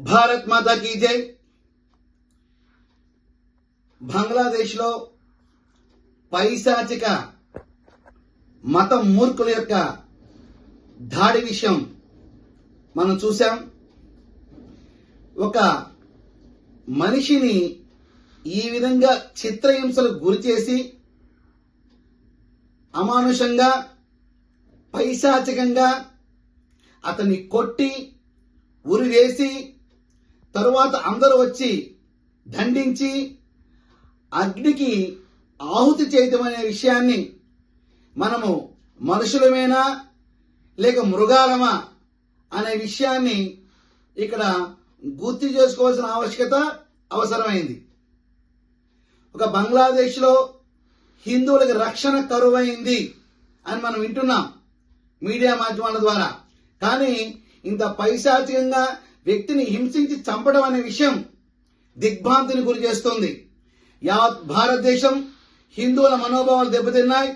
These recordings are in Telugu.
భారత్ మాతా కీ జై. బంగ్లాదేశ్లో పైశాచిక మత మూర్ఖుల యొక్క దాడి విషయం మనం చూసాం ఒక మనిషిని ఈ విధంగా చిత్రహింసలు గురిచేసి అమానుషంగా పైశాచికంగా అతన్ని కొట్టి ఉరి వేసి తరువాత అందరూ వచ్చి దండించి అగ్నికి ఆహుతి చేయటం అనే విషయాన్ని మనము మనుషులమేనా లేక మృగాలమా అనే విషయాన్ని ఇక్కడ గుర్తు చేసుకోవాల్సిన ఆవశ్యకత అవసరమైంది. ఒక బంగ్లాదేశ్లో హిందువులకు రక్షణ కరువైంది అని మనం వింటున్నాం మీడియా మాధ్యమాల ద్వారా. కానీ ఇంత పైశాచికంగా వ్యక్తిని హింసించి చంపడం అనే విషయం దిగ్భ్రాంతిని గురి చేస్తుంది. యావత్ భారతదేశం హిందువుల మనోభావాలు దెబ్బతిన్నాయి.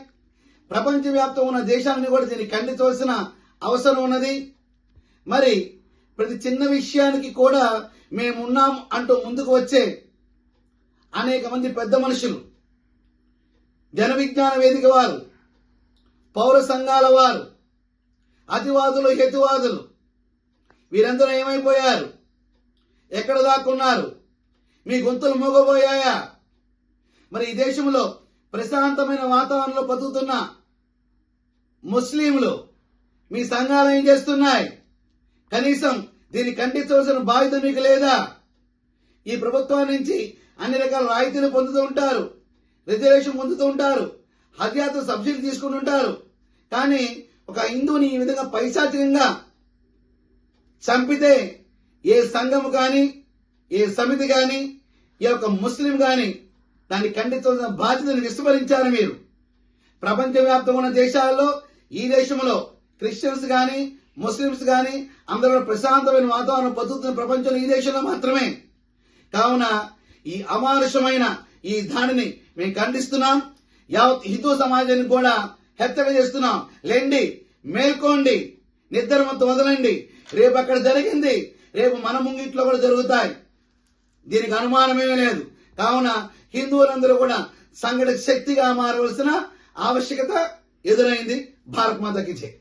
ప్రపంచవ్యాప్తంగా ఉన్న దేశాన్ని కూడా దీన్ని ఖండించవలసిన అవసరం ఉన్నది. మరి ప్రతి చిన్న విషయానికి కూడా మేమున్నాం అంటూ ముందుకు వచ్చే అనేక మంది పెద్ద మనుషులు జన విజ్ఞాన వేదిక వారు పౌర సంఘాల వారు అతివాదులు హేతువాదులు వీరందరూ ఏమైపోయారు? ఎక్కడ దాక్కున్నారు? మీ గొంతులు మూగబోయాయా? మరి ఈ దేశంలో ప్రశాంతమైన వాతావరణంలో బతుకుతున్న ముస్లింలు మీ సంఘాలు ఏం చేస్తున్నాయి? కనీసం దీన్ని ఖండించవలసిన బాధ్యత మీకు లేదా? ఈ ప్రభుత్వం నుంచి అన్ని రకాల రాయితీలు పొందుతూ ఉంటారు రిజర్వేషన్ పొందుతూ ఉంటారు హత్యాతో సబ్సిడీ తీసుకుని ఉంటారు. కానీ ఒక హిందువుని ఈ విధంగా పైశాచికంగా చంపితే ఏ సంఘము కానీ ఏ సమితి కానీ ఏ యొక్క ముస్లిం కానీ దాన్ని ఖండించాల్సిన బాధ్యతను విస్మరించారు మీరు. ప్రపంచవ్యాప్తంగా ఉన్న దేశాల్లో ఈ దేశంలో క్రిస్టియన్స్ కానీ ముస్లిమ్స్ కానీ అందరూ ప్రశాంతమైన వాతావరణం బతుకుతున్న ప్రపంచంలో ఈ దేశంలో మాత్రమే. కావున ఈ అమానుషమైన ఈ దానిని మేము ఖండిస్తున్నాం. యావత్ హిందూ సమాజాన్ని కూడా హెచ్చరిక చేస్తున్నాం. లేండి మేల్కోండి నిద్రమంతా వదలండి. రేపు అక్కడ జరిగింది. రేపు మన ముంగిట్లో కూడా జరుగుతాయి. దీనికి అనుమానమేమీ లేదు. కావున హిందువులందరూ కూడా సంఘటన శక్తిగా మారవలసిన ఆవశ్యకత ఎదురైంది. భారత్ మాతకి జై.